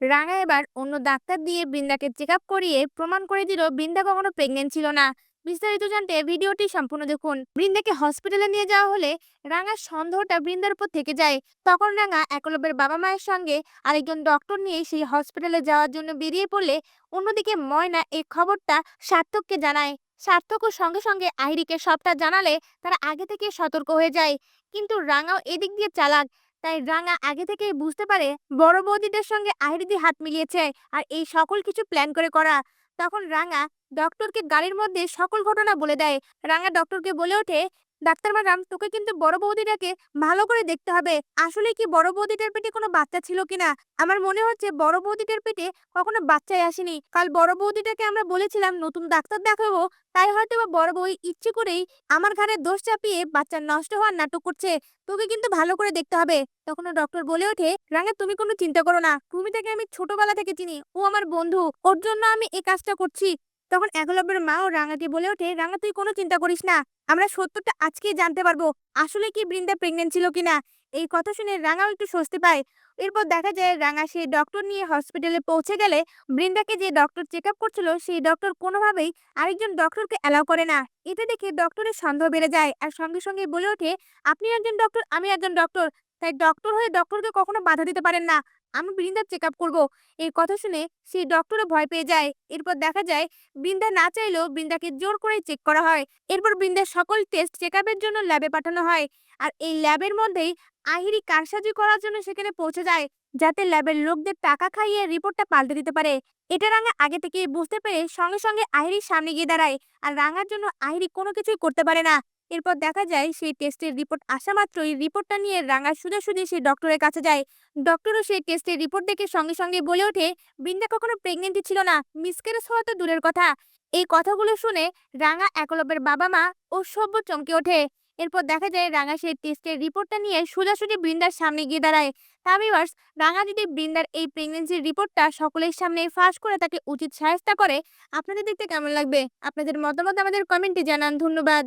রাঙা এবার অন্য ডাক্তার দিয়ে বৃন্দাকে চেক আপ করিয়ে প্রমাণ করে দিল বৃন্দা কখনো প্রেগনেন্ট ছিল না। বিস্তারিত জানতে ভিডিওটি সম্পূর্ণ দেখুন। বৃন্দাকে হসপিটালে নিয়ে যাওয়া হলে রাঙার সন্দেহটা বৃন্দার উপর থেকে যায়। তখন রাঙা একলব্যের বাবা মায়ের সঙ্গে আরেকজন ডক্টর নিয়ে সেই হসপিটালে যাওয়ার জন্য বেরিয়ে পড়লে অন্যদিকে ময়না এই খবরটা সার্থককে জানায়। সার্থকও সঙ্গে সঙ্গে আহিরিকে সবটা জানালে তারা আগে থেকে সতর্ক হয়ে যায়। কিন্তু রাঙাও এদিক দিয়ে চালাক। তাই রাঙা আগে থেকেই বুঝতে পারে বড় বৌদিদের সঙ্গে আহিরিদি হাত মিলিয়েছে আর এই সকল কিছু প্ল্যান করে করা। তখন রাঙা ডক্টরকে গাড়ির মধ্যে সকল ঘটনা বলে দেয়। রাঙা ডক্টরকে বলে ওঠে ডাক্তার ম্যাডাম, তোকে কিন্তু বড় বৌদিটাকে ভালো করে দেখতে হবে। আসলে কি বড় বৌদিটার পেটে কোনো বাচ্চা ছিল কিনা? আমার মনে হচ্ছে বড় বৌদিটার পেটে কখনো বাচ্চাই আসেনি। কাল বড় বৌদিটাকে আমরা বলেছিলাম, নতুন ডাক্তার দেখাবো। তাই হয়তো বা বড় বউ ইচ্ছে করেই আমার ঘাড়ে দোষ চাপিয়ে বাচ্চা নষ্ট হওয়ার নাটক করছে। তোকে কিন্তু ভালো করে দেখতে হবে। তখন ডক্টর বলে ওঠে, রাঙা, তুমি কোনো চিন্তা করো না। তুমি তাকে আমি ছোটবেলা থেকে চিনি। ও আমার বন্ধু। ওর জন্য আমি এই কাজটা করছি। তখন একলব্যের মাও রাঙাকে বলে ওঠে, রাঙা, তুই কোনো চিন্তা করিস না, আমরা সত্যটা আজকেই জানতে পারব, আসলে কি বৃন্দা প্রেগনেন্ট ছিল কিনা? এই কথা শুনে রাঙাও একটু স্বস্তি পায়। এরপর দেখা যায় রাঙা সেই ডক্টর নিয়ে হসপিটালে পৌঁছে গেলে বৃন্দাকে যে ডক্টর চেক আপ করছিল, সেই ডক্টর কোনোভাবেই আরেকজন ডক্টরকে অ্যালাউ করে না। এটা দেখে ডক্টরের সন্দেহ বেড়ে যায় আর সঙ্গে সঙ্গে বলে ওঠে, আপনি একজন ডক্টর আমি একজন ডক্টর তাই ডক্টর হয়ে ডক্টরকে কখনো বাধা দিতে পারেন না। আমি বৃন্দার চেক আপ করব। এই কথা শুনে সেই ডক্টরও ভয় পেয়ে যায়। এরপর দেখা যায়, বৃন্দা না চাইলেও বৃন্দাকে জোর করে চেক করা হয়। এরপর বৃন্দার সকল টেস্ট চেক জন্য ল্যাবে পাঠানো হয়। আর এই ল্যাবের মধ্যেই আহিরি কারসাজি করার জন্য সেখানে পৌঁছে যায়, যাতে ল্যাবের লোকদের টাকা খাইয়ে রিপোর্টটা পাল্টে দিতে পারে। এটা রাঙা আগে থেকে বুঝতে পেরে সঙ্গে সঙ্গে আহিরির সামনে গিয়ে দাঁড়ায়। আর রাঙার জন্য আহিরি কোনো কিছুই করতে পারে না। এরপর দেখা যায় সেই টেস্টের রিপোর্ট আসা মাত্রই রিপোর্টটা নিয়ে রাঙা সোজাসুজি সেই ডক্টরের কাছে যায়। ডক্টরও সেই টেস্টের রিপোর্ট দেখে সঙ্গে সঙ্গে বলে ওঠে, বৃন্দা কখনো প্রেগনেন্টই ছিল না মিসক্যারেজ হওয়া তো দূরের কথা। এই কথাগুলো শুনে রাঙা একলব্যের বাবা মা ও সভ্য চমকে ওঠে। এরপর দেখা যায় রাঙা সেই টেস্টের রিপোর্টটা নিয়ে সোজাসুজি বৃন্দার সামনে গিয়ে দাঁড়ায়। তা ভিউয়ার্স রাঙা যদি বৃন্দার এই প্রেগনেন্সির রিপোর্টটা সকলের সামনে ফাঁস করে তাকে উচিত সাহায্য করে, আপনাদের দেখতে কেমন লাগবে? আপনাদের মতামত আমাদের কমেন্টে জানান। ধন্যবাদ।